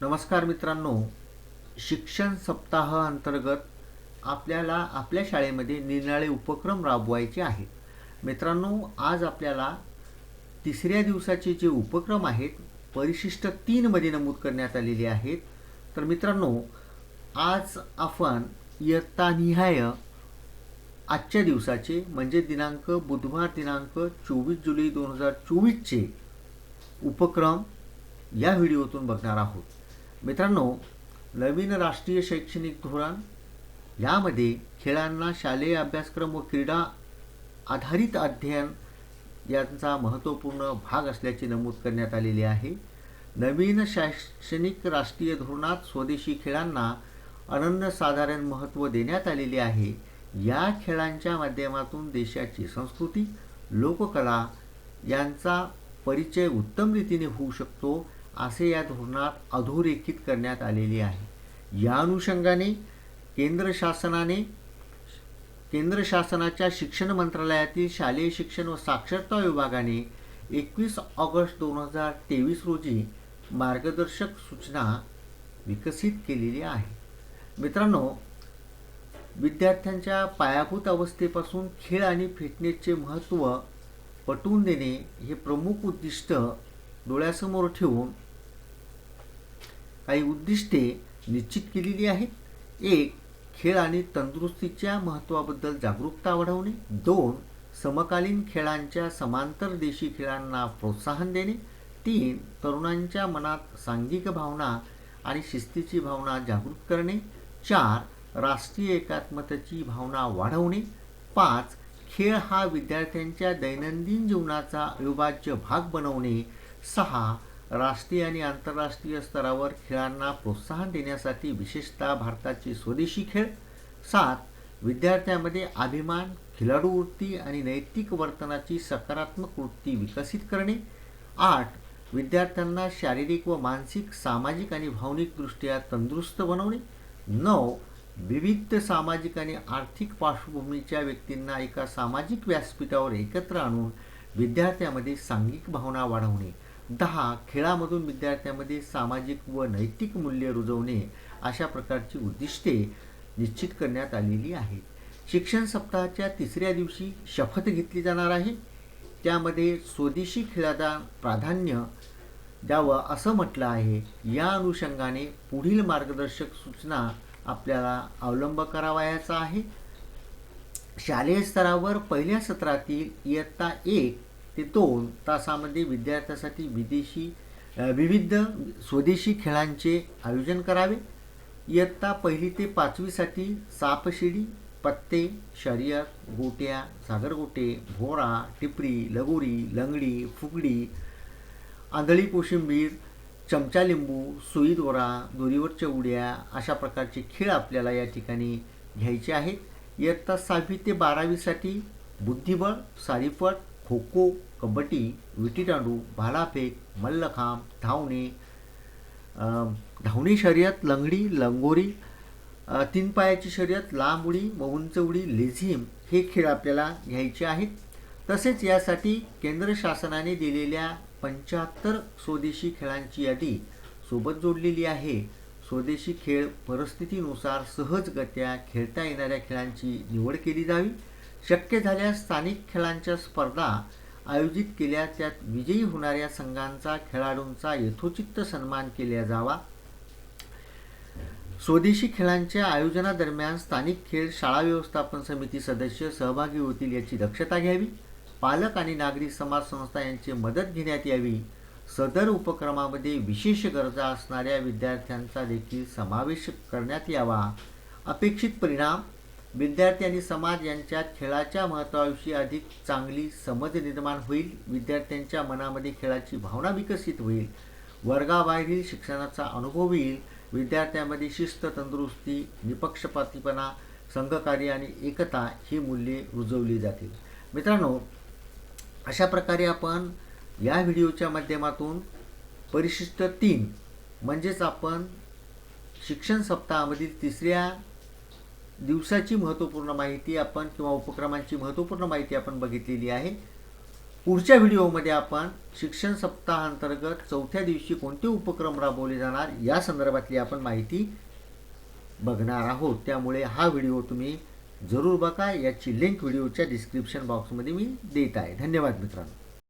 नमस्कार मित्रांनो. शिक्षण सप्ताह अंतर्गत आपल्याला आपल्या शाळेमध्ये निरनिराळे उपक्रम राबवायचे आहेत. मित्रांनो आज आपल्याला तिसऱ्या दिवसाचे जे उपक्रम आहेत परिशिष्ट तीनमध्ये नमूद करण्यात आलेले आहेत. तर मित्रांनो आज आपण इयत्तानिहाय आजच्या दिवसाचे म्हणजे दिनांक बुधवार दिनांक चोवीस जुलै दोन हजार चोवीसचे उपक्रम या व्हिडिओतून बघणार आहोत. मित्रांनो नवीन राष्ट्रीय शैक्षणिक धोरण यामध्ये खेळांना शालेय अभ्यासक्रम व क्रीडा आधारित अध्ययन यांचा महत्त्वपूर्ण भाग असल्याचे नमूद करण्यात आलेले आहे. नवीन शैक्षणिक राष्ट्रीय धोरणात स्वदेशी खेळांना अनन्यसाधारण महत्त्व देण्यात आलेले आहे. या खेळांच्या माध्यमातून देशाची संस्कृती लोककला यांचा परिचय उत्तम रीतीने होऊ शकतो असे या धोरणात अधोरेखित करण्यात आलेले आहे. या अनुषंगाने केंद्र शासनाने केंद्र शासनाच्या शिक्षण मंत्रालयातील शालेय शिक्षण व साक्षरता विभागाने एकवीस ऑगस्ट दोन हजार तेवीस रोजी मार्गदर्शक सूचना विकसित केलेली आहे. मित्रांनो विद्यार्थ्यांच्या पायाभूत अवस्थेपासून खेळ आणि फिटनेसचे महत्त्व पटवून देणे हे प्रमुख उद्दिष्ट डोळ्यासमोर ठेवून काही उद्दिष्टे निश्चित केलेली आहेत. एक खेळ आणि तंदुरुस्तीच्या महत्त्वाबद्दल जागरूकता वाढवणे. दोन समकालीन खेळांच्या समांतर देशी खेळांना प्रोत्साहन देणे. तीन तरुणांच्या मनात सांघिक भावना आणि शिस्तीची भावना जागृत करणे. चार राष्ट्रीय एकात्मतेची भावना वाढवणे. पाच खेळ हा विद्यार्थ्यांच्या दैनंदिन जीवनाचा अविभाज्य भाग बनवणे. सहा राष्ट्रीय आणि आंतरराष्ट्रीय स्तरावर खेळांना प्रोत्साहन देण्यासाठी विशेषतः भारताचे स्वदेशी खेळ सात विद्यार्थ्यांमध्ये अभिमान खिलाडू वृत्ती आणि नैतिक वर्तनाची सकारात्मक वृत्ती विकसित करणे आठ विद्यार्थ्यांना शारीरिक व मानसिक सामाजिक आणि भावनिकदृष्ट्या तंदुरुस्त बनवणे नऊ विविध सामाजिक आणि आर्थिक पार्श्वभूमीच्या व्यक्तींना एका सामाजिक व्यासपीठावर एकत्र आणून विद्यार्थ्यामध्ये सांघिक भावना वाढवणे दहा खेळामधून विद्यार्थ्यांमध्ये सामाजिक व नैतिक मूल्य रुजवणे अशा प्रकारची उद्दिष्टे निश्चित करण्यात आलेली आहेत. शिक्षण सप्ताहाच्या तिसऱ्या दिवशी शपथ घेतली जाणार आहे. त्यामध्ये स्वदेशी खेळाला प्राधान्य द्यावं असं म्हटलं आहे. या अनुषंगाने पुढील मार्गदर्शक सूचना आपल्याला अवलंब करावयाचा आहे. शालेय स्तरावर पहिल्या सत्रातील इयत्ता एक ते दोन तासामध्ये विद्यार्थ्यासाठी विदेशी विविध स्वदेशी खेळांचे आयोजन करावे. इयत्ता पहिली ते पाचवीसाठी सापशिडी पत्ते शर्यत गोट्या सागरगोटे भोरा टिपरी लगोरी लंगडी फुगडी आंधळी कोशिंबीर चमचा लिंबू सुई दोरा दोरीवरच्या उड्या अशा प्रकारचे खेळ आपल्याला या ठिकाणी घ्यायचे आहेत. इयत्ता सहावी ते बारावीसाठी बुद्धिबळ सारीपट खो खो कबड्डी विटीदांडू भालाफेक मल्लखांब धावणे धावणी धावणे शर्यत लंगडी लंगोरी तीन पायाची शर्यत लांब उडी व उंच उडी लेझिम हे खेळ आपल्याला घ्यायचे आहेत. तसेच यासाठी केंद्र शासनाने दिलेल्या पंच्याहत्तर स्वदेशी खेळांची यादी सोबत जोडलेली आहे. स्वदेशी खेळ परिस्थितीनुसार सहजगत्या खेळता येणाऱ्या खेळांची निवड केली जावी. शक्य झाल्यास स्थानिक खेळांच्या स्पर्धा आयोजित केल्या. त्यात विजयी होणाऱ्या संघांचा खेळाडूंचा यथोचित सन्मान केला जावा. स्वदेशी खेळांच्या आयोजनादरम्यान स्थानिक खेळ शाळा व्यवस्थापन समिती सदस्य सहभागी होतील याची दक्षता घ्यावी. पालक आणि नागरिक समाज संस्था यांची मदत घेण्यात यावी. सदर उपक्रमामध्ये विशेष गरजा असणाऱ्या विद्यार्थ्यांचा देखील समावेश करण्यात यावा. अपेक्षित परिणाम विद्यार्थी आणि समाज यांच्यात खेळाच्या महत्त्वाविषयी अधिक चांगली समज निर्माण होईल. विद्यार्थ्यांच्या मनामध्ये खेळाची भावना विकसित होईल. वर्गाबाहेरील शिक्षणाचा अनुभव येईल. विद्यार्थ्यांमध्ये शिस्त तंदुरुस्ती निपक्षपातीपणा संघकार्य आणि एकता ही मूल्ये रुजवली जातील. मित्रांनो अशा प्रकारे आपण या व्हिडिओच्या माध्यमातून परिशिष्ट तीन म्हणजेच आपण शिक्षण सप्ताहामधील तिसऱ्या दिवसाची महत्त्वपूर्ण माहिती आपण किंवा उपक्रमांची महत्त्वपूर्ण माहिती आपण बघितलेली आहे. पुढच्या व्हिडिओमध्ये आपण शिक्षण सप्ताहांतर्गत चौथ्या दिवशी कोणते उपक्रम राबवले जाणार या संदर्भातली आपण माहिती बघणार आहोत. त्यामुळे हा व्हिडिओ तुम्ही जरूर बघा. याची लिंक व्हिडिओच्या डिस्क्रिप्शन बॉक्समध्ये मी देत आहे. धन्यवाद मित्रांनो.